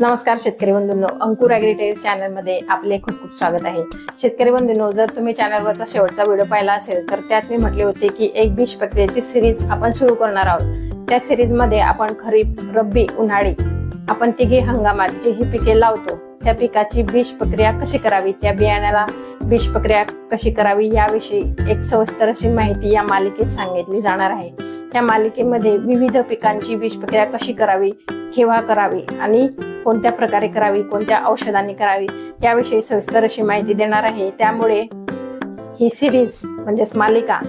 नमस्कार शेतकरी बंधूंनो. अंकुर ॲग्रिटेज चॅनलमध्ये आपले खूप खूप स्वागत आहे. शेतकरी बंधूंनो जर तुम्ही चॅनलवरचा शेवटचा व्हिडिओ पाहिला असेल तर त्यात मी म्हटले होते की एक बीज प्रक्रियेची सिरीज आपण सुरू करणार आहोत. त्या सिरीजमध्ये आपण खरीप रब्बी उन्हाळी आपण तिघे हंगामात जी ही पिके लावतो त्या पिकाची बीज प्रक्रिया कशी करावी त्या बियाण्याला बीज प्रक्रिया कशी करावी याविषयी एक सविस्तर अशी माहिती या मालिकेत सांगितली जाणार आहे. या मालिकेमध्ये विविध पिकांची बीज प्रक्रिया कशी करावी केव्हा करावी आणि कोणत्या प्रकारे करावी कोणत्या औषधांनी करावी याविषयी सविस्तर अशी माहिती देणार आहे. त्यामुळे ही सिरीज म्हणजेच मालिका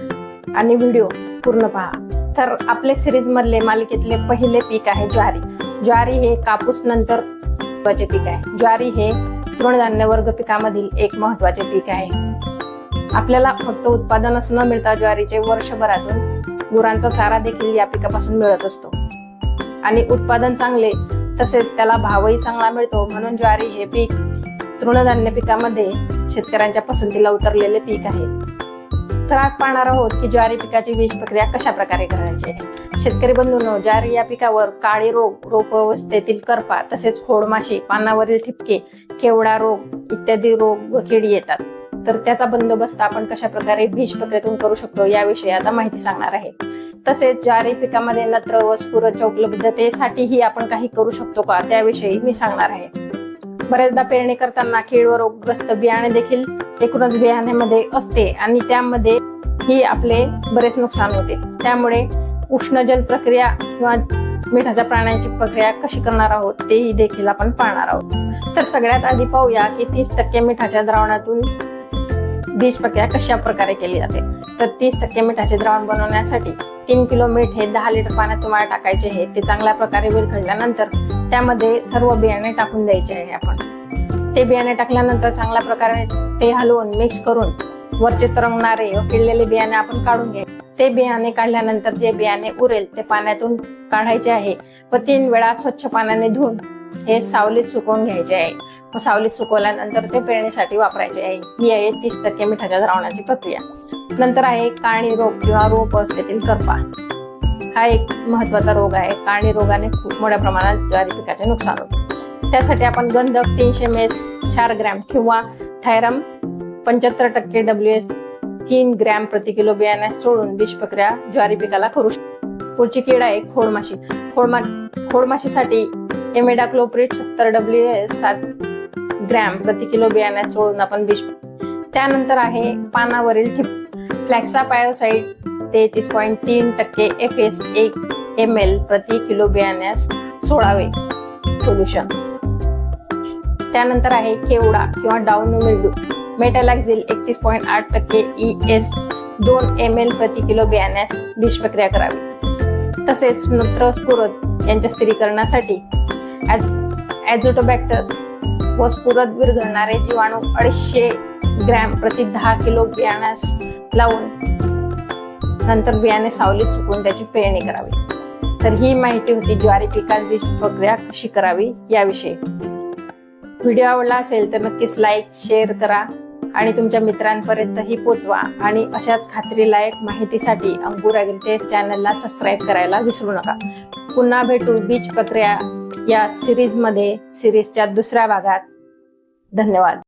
आणि व्हिडिओ पूर्ण पहा. तर आपले सिरीज मधले मालिकेतले पहिले पीक आहे ज्वारी. ज्वारी हे कापूस नंतर महत्त्वाचे पीक आहे. ज्वारी हे तृणधान्य वर्ग पिकामधील एक महत्त्वाचे पीक आहे. आपल्याला फक्त उत्पादनच न मिळता ज्वारीचे वर्षभरातून गुरांचा चारा देखील या पिकापासून मिळत असतो. आणि उत्पादन चांगले तसेच त्याला भावही चांगला मिळतो. म्हणून ज्वारी हे पीक तृणधान्य पिकामध्ये शेतकऱ्यांच्या पसंतीला उतरलेले पीक आहे. तर आज पाहणार आहोत की ज्वारी पिकाची बीज प्रक्रिया कशा प्रकारे करायची आहे? शेतकरी बंधूंनो ज्वारी या पिकावर काळी रोग रोप अवस्थेतील करपा तसेच खोडमाशी पानावरील ठिपके केवडा रोग इत्यादी रोग व किडी येतात. तर त्याचा बंदोबस्त आपण कशा प्रकारे बीज प्रक्रियेतून करू शकतो याविषयी आता माहिती सांगणार आहे. तसेच ज्वारी पिकामध्ये नत्र व स्फुरच्या उपलब्धतेसाठीही आपण काही करू शकतो का? त्याविषयी मी सांगणार आहे. बऱ्याचदा पेरणी करताना कीड व रोगग्रस्त बियाणे देखील एकूणच बियाण्यामध्ये असते आणि त्यामध्ये ही आपले बरेच नुकसान होते. त्यामुळे उष्णजल प्रक्रिया किंवा मिठाच्या प्राण्यांची प्रक्रिया कशी करणार आहोत तेही देखील आपण पाहणार आहोत. तर सगळ्यात आधी पाहूया की तीस टक्के मिठाच्या द्रावणातून बीज प्रक्रिया कशा प्रकारे केली जाते? तर तीस टक्के मिठाचे द्रावण बनवण्यासाठी तीन किलो मीठ हे दहा लिटर पाण्यात तुम्हाला टाकायचे आहे. ते चांगल्या प्रकारे विरघळल्यानंतर त्यामध्ये सर्व बियाणे टाकून द्यायचे आहे आपण. ते बियाणे टाकल्यानंतर चांगल्या प्रकारे ते हलवून मिक्स करून वरचे तरंगणारे किडलेले बियाणे आपण काढून घ्या ते बियाणे काढल्यानंतर जे बियाणे उरेल ते पाण्यातून काढायचे आहे व तीन वेळा स्वच्छ पाण्याने धुवून हे सावलीत सुकवून घ्यायचे आहे. सावलीत सुकवल्यानंतर ते पेरणीसाठी वापरायचे आहे. ही आहे तीस टक्के मिठाच्या द्रावणाची प्रक्रिया. नंतर आहे काणी रोग किंवा रोप असलेतील करपा. हा एक महत्त्वाचा रोग आहे. काणी रोगाने खूप मोठ्या प्रमाणात ज्वारी पिकाचे नुकसान होते. त्यासाठी आपण गंधक तीनशे मेस चार ग्रॅम किंवा थायरम पंच्याहत्तर टक्के डब्ल्यू एस तीन ग्रॅम प्रति किलो बियाण्यास सोडून बीज प्रक्रिया ज्वारी पिकाला करू शकतो. पुढची कीड आहे खोडमाशी. खोडमा खोडमाशीसाठी एमेडाक्लोप्रिट सत्तर डब्ल्यू एस सात ग्रॅम प्रति किलो बियाण्यात सोडून आपण बीज त्यानंतर आहे पानावरील ठिप. फ्लॅक्सा पायोसाईट तेहतीस पॉईंट तीन टक्के एफ एस एक एम एल प्रति किलो बियाण्यास सोडावे सोल्युशन त्यानंतर आहे केवडा किंवा डाऊन मिल्डू. मेटालॅक्झिल एकतीस पॉईंट आठ टक्के ई एस दोन एम एल प्रति किलो बियाण्यास विष प्रक्रिया करावी. तसेच नत्र स्फुरद यांच्या स्थिरीकरणासाठी ॲझोटोबॅक्टर व स्फुरद विरघळणारे जीवाणू अडीचशे ग्रॅम प्रति दहा किलो बियाण्यास लावून नंतर बियाणे सावलीत सुकवून त्याची पेरणी करावी. तर ही माहिती होती ज्वारी पिकाची प्रक्रिया कशी करावी याविषयी. व्हिडिओ आवडला असेल तर नक्कीच लाईक शेअर करा आणि तुमच्या मित्रांपर्यंतही पोचवा आणि अशाच खात्रीलायक माहितीसाठी अंकुर ॲग्रिटेस चॅनलला सबस्क्राईब करायला विसरू नका. पुन्हा भेटू बीज प्रक्रिया या सिरीजमध्ये सिरीजच्या दुसऱ्या भागात. धन्यवाद.